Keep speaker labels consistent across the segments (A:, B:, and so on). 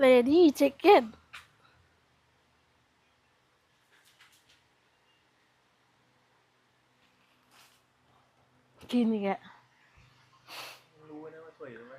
A: เลดี้แจ็คเก็ตกินอีกอะ
B: รู้นะว่าสวยหรือไม่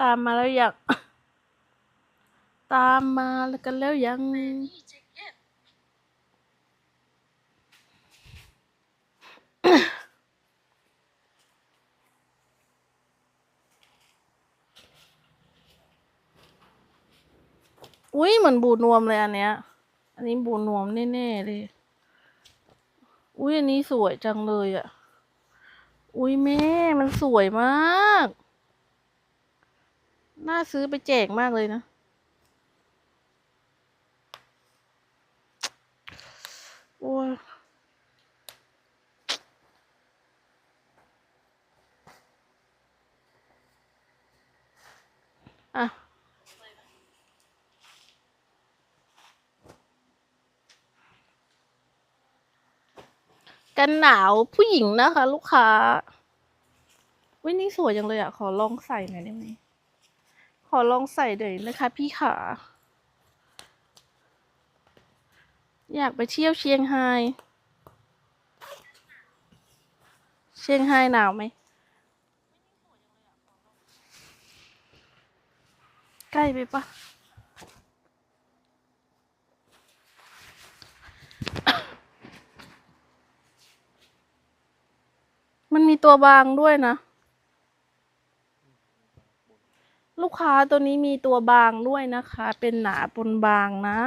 A: ตามมาแล้วยังตามมาแล้วกันแล้วยังอุ้ยเหมือนบูนวมเลยอันเนี้ย อันนี้บูนวมแน่ๆเลย อุ้ยอันนี้สวยจังเลยอะ อุ้ยแม่ มันสวยมาก น่าซื้อไปแจกมากเลยนะ โอ้ยอะกันหนาวผู้หญิงนะคะ ลูกค้าวินี่สวยจังเลยอะขอลองใส่หน่อยได้ไหม อลองใส่หน่อยนะคะพี่ขา อยากไปเที่ยวเชียงไฮ้เชียงไฮ้หนาวไหม ใกล้ไปปะมันมีตัวบางด้วยนะ ลูกค้าตัวนี้มีตัวบางด้วยนะคะ เป็นหนาปนบางนะ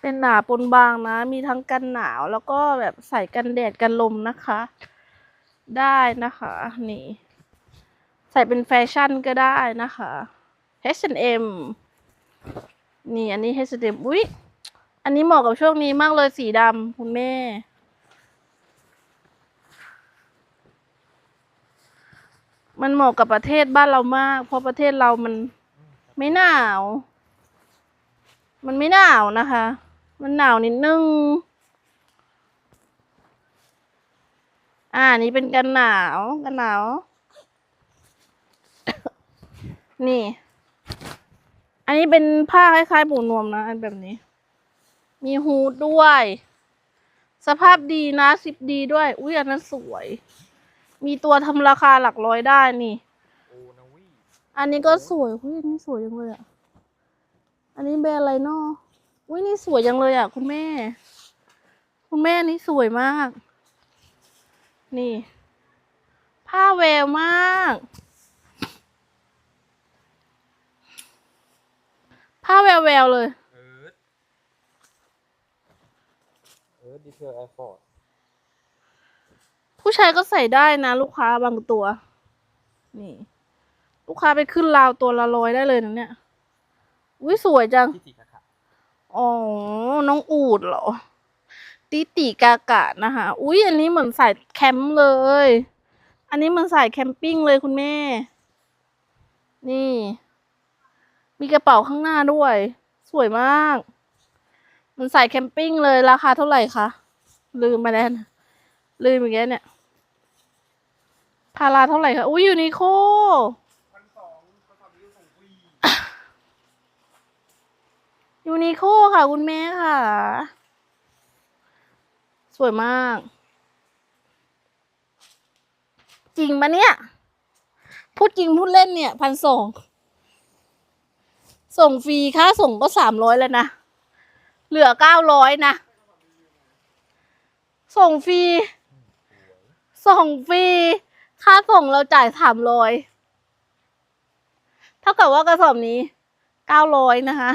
A: เป็นหนาปนบางนะ มีทั้งกันหนาวแล้วก็แบบใส่กันแดดกันลมนะคะ ได้นะคะ นี่ ใส่เป็นแฟชั่นก็ได้นะคะ H&M นี่อันนี้ H&M อุ๊ย อันนี้เหมาะกับช่วงนี้มากเลยสีดำคุณแม่ มันเหมาะกับประเทศบ้านเรามาก เพราะประเทศเรามันไม่หนาว มันไม่หนาวนะคะ มันหนาวนิดนึง อ่า นี่เป็นกันหนาวกันหนาว นี่ อันนี้เป็นผ้าคล้ายๆปูนวมนะ อันแบบนี้ มีฮูดด้วย สภาพดีนะสิบดีด้วย อุ้ยอันนั้นสวย มีตัวทำราคาหลักร้อยได้นี่
B: โอนาวี
A: อันนี้ก็สวยอุ้ยอันนี้สวยจังเลยอะ อันนี้แบรนด์อะไรเนาะอุ้ยนี่สวยจังเลยอะ คุณแม่ คุณแม่นี่สวยมาก นี่ ผ้าแววมาก ผ้าแววแววๆเลย
B: เอิร์ธเอิร์ธดีเทลแอร์ฟอร์ด
A: ผู้ชายก็ใส่ได้นะ ลูกค้าบางตัว นี่ ลูกค้าไปขึ้นราวตัวละร้อยได้เลยนะเนี่ยอุ้ยสวยจัง
B: ที่ติกะค่ะ
A: อ๋อ น้องอูดเหรอ ติติกากะนะคะ อุ้ยอันนี้เหมือนใส่แคมป์เลย อันนี้เหมันใส่แคมปิ้งเลยคุณแม่ นี่ มีกระเป๋าข้างหน้าด้วย สวยมาก มันใส่แคมปิ้งเลยราคาเท่าไหร่คะ ลืมไปแล้วนะลืมอีกแล้วเนี่ย พาราเท่าไหร่คะอุ้ยยูนิโค
B: องพันสามยูส่งฟรี
A: ยูนิโคค่ะ คุณแม่ค่ะ สวยมาก จริงปะเนี่ย พูดจริงพูดเล่นเนี่ยพันสองส่งฟรีค่าส่งก็สามร้อยแล้วนะ เหลือเก้าร้อยนะ ส่งฟรี ส่งฟรี ค่าส่งเราจ่ายสามร้อยเท่ากับว่ากระสอบนี้เก้าร้อยนะคะ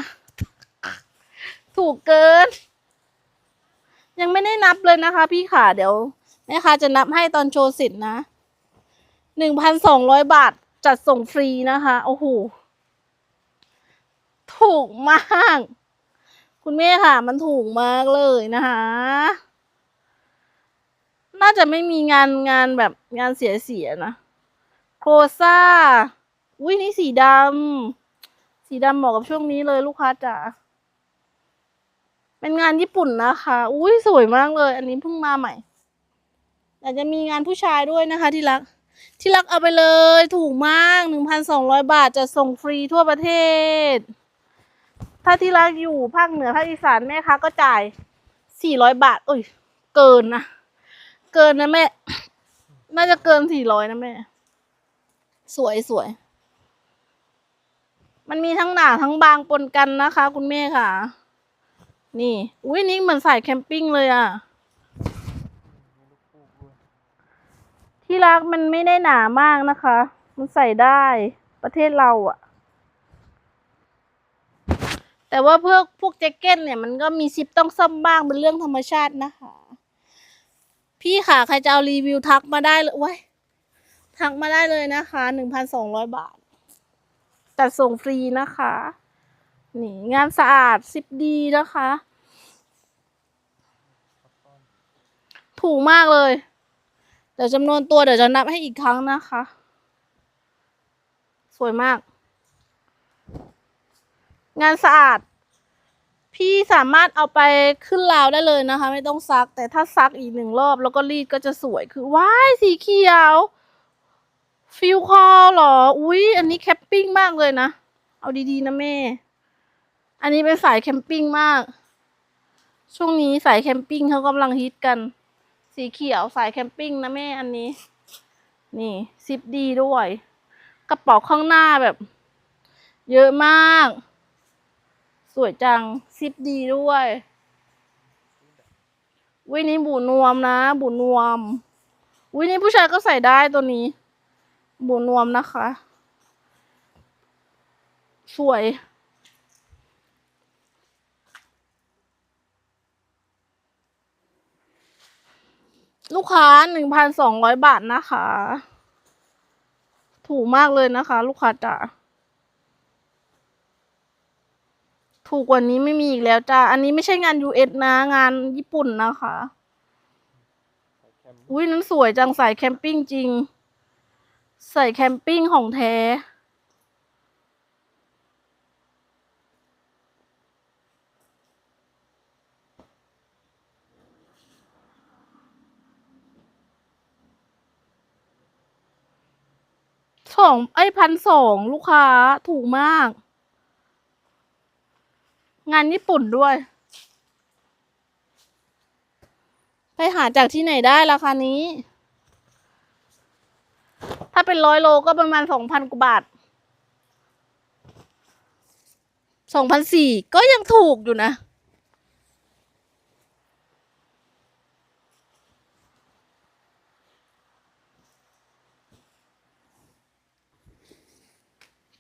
A: ถูกเกิน ยังไม่ได้นับเลยนะคะ พี่ขาเดี๋ยวแม่ค้าจะนับให้ตอนโชว์เสร็จนะหนึ่งพันสองร้อยบาทจัดส่งฟรีนะคะ โอ้โห ถูกมาก คุณแม่ค่ะ มันถูกมากเลยนะคะ น่าจะไม่มีงานงานแบบงานเสียเสียๆนะโคซ่า อุ้ยนี่สีดำ สีดำเหมาะกับช่วงนี้เลยลูกค้าจ๋า เป็นงานญี่ปุ่นนะคะ อุ้ยสวยมากเลย อันนี้เพิ่งมาใหม่แต่จะมีงานผู้ชายด้วยนะคะ ที่รัก ที่รักเอาไปเลยถูกมากหนึ่งพันสองร้อยบาทจะส่งฟรีทั่วประเทศ ถ้าที่รักอยู่ภาคเหนือภาคอีสานแม่คะก็จ่ายสี่ร้อยบาทอุ้ย เกินนะ เกินนะแม่ น่าจะเกินสี่ร้อยนะแม่ สวยสวย มันมีทั้งหนาทั้งบางปนกันนะคะ คุณแม่ค่ะ นี่ อุ้ยนี่เหมือนใส่แคมปิ้งเลยอะ ที่รักมันไม่ได้หนามากนะคะ มันใส่ได้ประเทศเราอะแต่ว่าเพื่อพวกแจ็คเก็ตเนี่ยมันก็มีซิปต้องซ่อมบ้างเป็นเรื่องธรรมชาตินะคะ พี่ค่ะ ใครจะเอารีวิวทักมาได้เลยว้ยทักมาได้เลยนะคะหนึ่งพันสองร้อยบาทจัดส่งฟรีนะคะ นี่ งานสะอาดซิปดีนะคะ ถูกมากเลย เดี๋ยวจำนวนตัวเดี๋ยวจะนับให้อีกครั้งนะคะ สวยมาก งานสะอาด พี่สามารถเอาไปขึ้นราวได้เลยนะคะ ไม่ต้องซัก แต่ถ้าซักอีกหนึ่งรอบ แล้วก็รีดก็จะสวยคือว้ายสีเขียว ฟิลคอเหรอ อุ๊ยอันนี้แคมปิ้งมากเลยนะ เอาดีๆนะแม่ อันนี้เป็นสายแคมปิ้งมาก ช่วงนี้สายแคมปิ้งเขากำลังฮิตกัน สีเขียวสายแคมปิ้งนะแม่อันนี้ นี่ซิปดีด้วย กระเป๋าข้างหน้าแบบ เยอะมาก วยจังซิปดีด้วยวินี่บูนวมนะบูนวมวินี่ผู้ชายก็ใส่ได้ตัวนี้บูนวมนะคะ สวย ลูกค้าหนึ่งพันสองร้อยบาทนะคะ ถูกมากเลยนะคะ ลูกค้าจ๋า ถูกกว่านี้ไม่มีอีกแล้วจ้า อันนี้ไม่ใช่งาน US นะ งานญี่ปุ่นนะคะ
B: ใส่แคม
A: อุ้ยนั้นสวยจังใส่แคมปิ้งจริง ใส่แคมปิ้งของแท้ สองไอ้พันสองลูกค้าถูกมาก งานญี่ปุ่นด้วย ไปหาจากที่ไหนได้ราคานี้ ถ้าเป็นร้อยโลก็ประมาณสองพันกว่าบาทสองพันสี่ก็ยังถูกอยู่นะ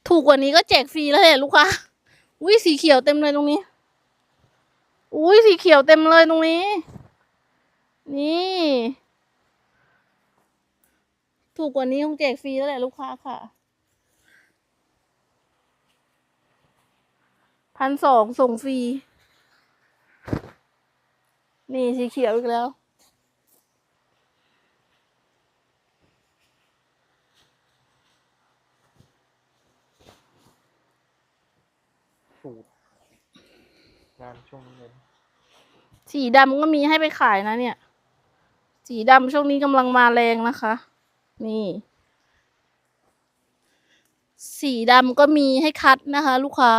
A: ถูกกว่านี้ก็แจกฟรีแล้วแหละลูกค้า อุ้ยสีเขียวเต็มเลยตรงนี้ อุ้ยสีเขียวเต็มเลยตรงนี้ นี่ ถูกกว่านี้คงแจกฟรีแล้วแหละลูกค้าค่ะพันสองส่งฟรี นี่สีเขียวอีกแล้ว
B: สูตร งานช่วงนี้เลย
A: สีดำก็มีให้ไปขายนะเนี่ย สีดำช่วงนี้กำลังมาแรงนะคะ นี่ สีดำก็มีให้คัดนะคะ ลูกค้า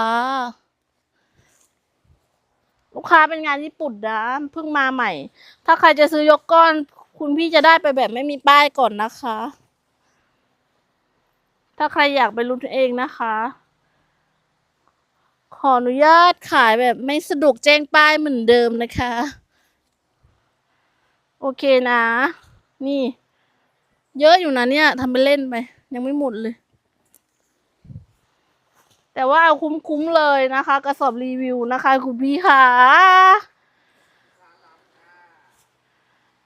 A: ลูกค้าเป็นงานญี่ปุ่นนะเพิ่งมาใหม่ ถ้าใครจะซื้อยกก้อน คุณพี่จะได้ไปแบบไม่มีป้ายก่อนนะคะ ถ้าใครอยากไปรุ่นเองนะคะ ขออนุญาตขายแบบไม่สะดวกแจ้งป้ายเหมือนเดิมนะคะ โอเคนะ นี่ เยอะอยู่นะเนี่ยทำไปเล่นไป ยังไม่หมดเลย แต่ว่าเอาคุ้มๆเลยนะคะ กระสอบรีวิวนะคะ คุณพี่ค่ะ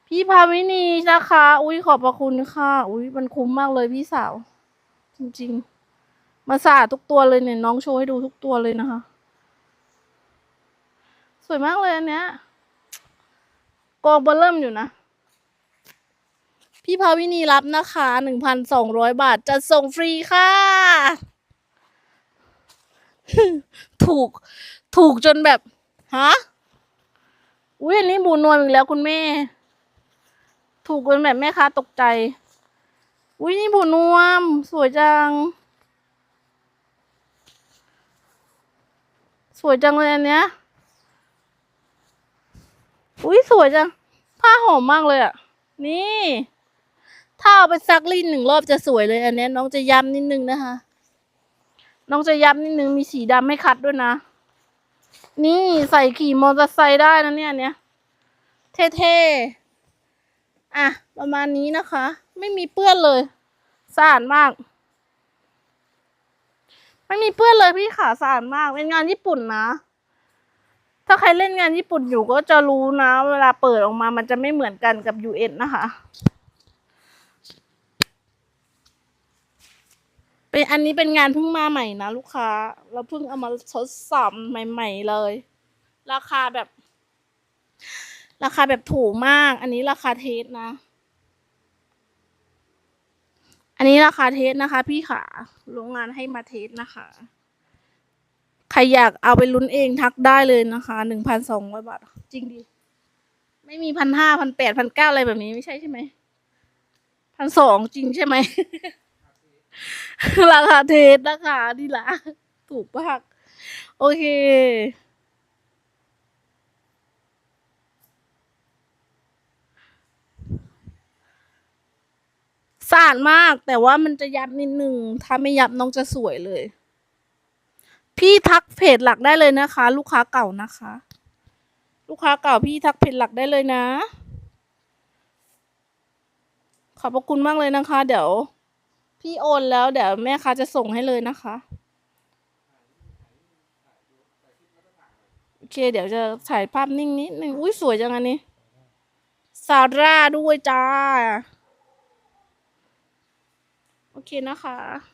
A: พี่พาวินีนะคะ อุ้ยขอบพระคุณค่ะ อุ้ยมันคุ้มมากเลยพี่สาว จริงๆ มาสะอาดทุกตัวเลยเนี่ยน้องโชว์ให้ดูทุกตัวเลยนะคะ สวยมากเลยอันเนี้ยกองเบอร์เริ่มอยู่นะ พี่พาวินีรับนะคะหนึ่งพันสองร้อยบาทจะส่งฟรีค่ะ ถูก ถูกจนแบบ ฮะ อุ้ยอันนี้บูนวลอีกแล้วคุณแม่ ถูกจนแบบแม่ค้าตกใจ อุ้ยนี่บูนวม สวยจัง วยจังเลยอันเนี้ย อุ้ยสวยจัง ผ้าหอมมากเลยอะ นี่ ถ้าเอาไปซักรีดหนึ่งรอบจะสวยเลยอันเนี้ย น้องจะย้ำนิดนึงนะคะ น้องจะย้ำนิดนึงมีสีดำให้คัดด้วยนะ นี่ใส่ขี่มอเตอร์ไซค์ได้นะเนี่ยอันเนี้ยเท่ๆ อะ ประมาณนี้นะคะ ไม่มีเปื้อนเลยสะอาดมาก ไม่มีเปื้อนเลยพี่ขาสะอาดมาก เป็นงานญี่ปุ่นนะ ถ้าใครเล่นงานญี่ปุ่นอยู่ก็จะรู้นะ เวลาเปิดออกมามันจะไม่เหมือนกันกับ US นะคะ เป็นอันนี้เป็นงานเพิ่งมาใหม่นะลูกค้า เราเพิ่งเอามาทดสอบใหม่ ๆเลย ราคาแบบ ราคาแบบถูกมาก อันนี้ราคาเทสนะ อันนี้ราคาเทสนะคะ พี่ขาโรงงานให้มาเทสนะคะ ใครอยากเอาไปลุ้นเองทักได้เลยนะคะหนึ่งพันสองร้อยบาท จริงดิไม่มีพันห้าพันแปดพันเก้าอะไรแบบนี้ไม่ใช่ใช่ไหมพันสองจริงใช่ไหมราคาเทสนะคะนี่ละถูกมากโอเค สะอาดมากแต่ว่ามันจะยับนิดนึง ถ้าไม่ยับน้องจะสวยเลย พี่ทักเพจหลักได้เลยนะคะ ลูกค้าเก่านะคะ ลูกค้าเก่าพี่ทักเพจหลักได้เลยนะ ขอบพระคุณมากเลยนะคะ เดี๋ยว พี่โอนแล้วเดี๋ยวแม่ค้าจะส่งให้เลยนะคะโอเค เดี๋ยวจะถ่ายภาพนิ่งนิดนึงอุ้ยสวยจังอันนี้ซาร่าด้วยจ้า โอเคนะคะ